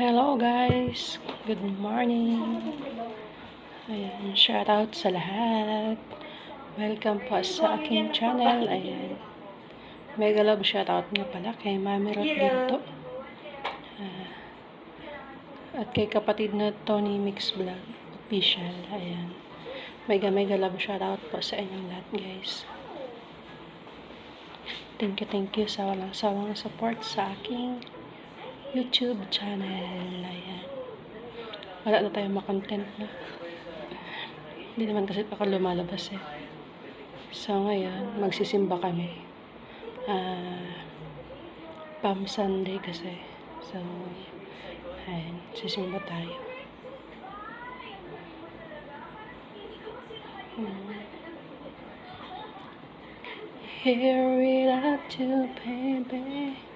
Hello guys! Good morning! Ayan, shout out sa lahat. Welcome po sa aking channel. Ayan. Mega love shout out nga pala kay Mami Rot Ginto. Ah, at kay kapatid na Tony Mix Vlog Official. Ayan. Mega mega love shout out po sa inyong lahat guys. Thank you, thank you sa walang sawang support sa aking YouTube channel. Ayan. Wala na tayong makontent na. Hindi naman kasi ako lumalabas eh. So ngayon, magsisimba kami. Ah, Palm Sunday kasi. So, ayan, sisimba tayo. Hmm. Here we are to baby.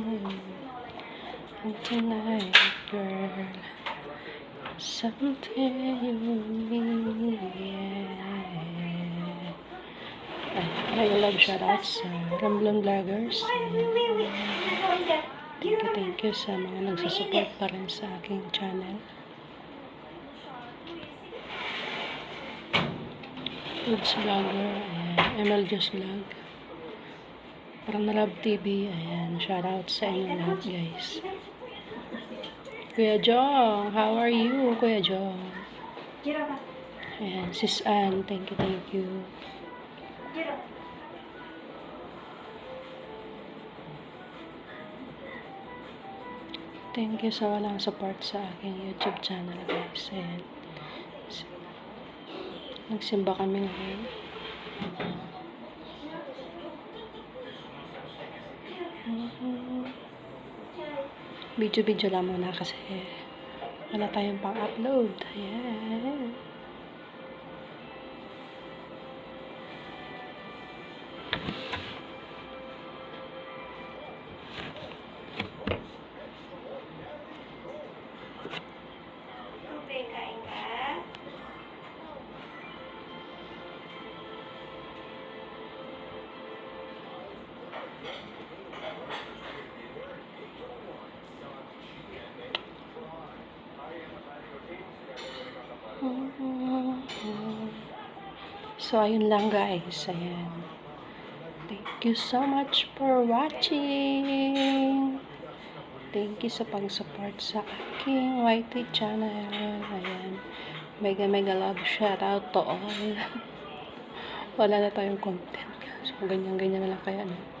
I of tonight, girl. Something you need, yeah. Ay, I love shoutouts sa Ramblon Vloggers. Thank you, thank you sa mga nagsusupport pa rin sa aking channel. Foods Vlogger, ayan, ML Just Vlog. Parang na Love TV, ayan, shoutout sa inyo lahat guys. Kuya Jong, how are you, Kuya Jong? Ayan, Sis Ann, thank you, thank you. Thank you sa walang support sa aking YouTube channel guys. Ayan. Nagsimba kami ngayon. Video-video lang muna kasi wala tayong pang-upload. Ayan. Tubig, kain So, ayun lang guys. Ayan. Thank you so much for watching. Thank you sa pag-support sa aking YT channel. Ayan. Mega mega love shout out to all. Wala na tayong content. So, ganyan-ganyan na lang kaya. No?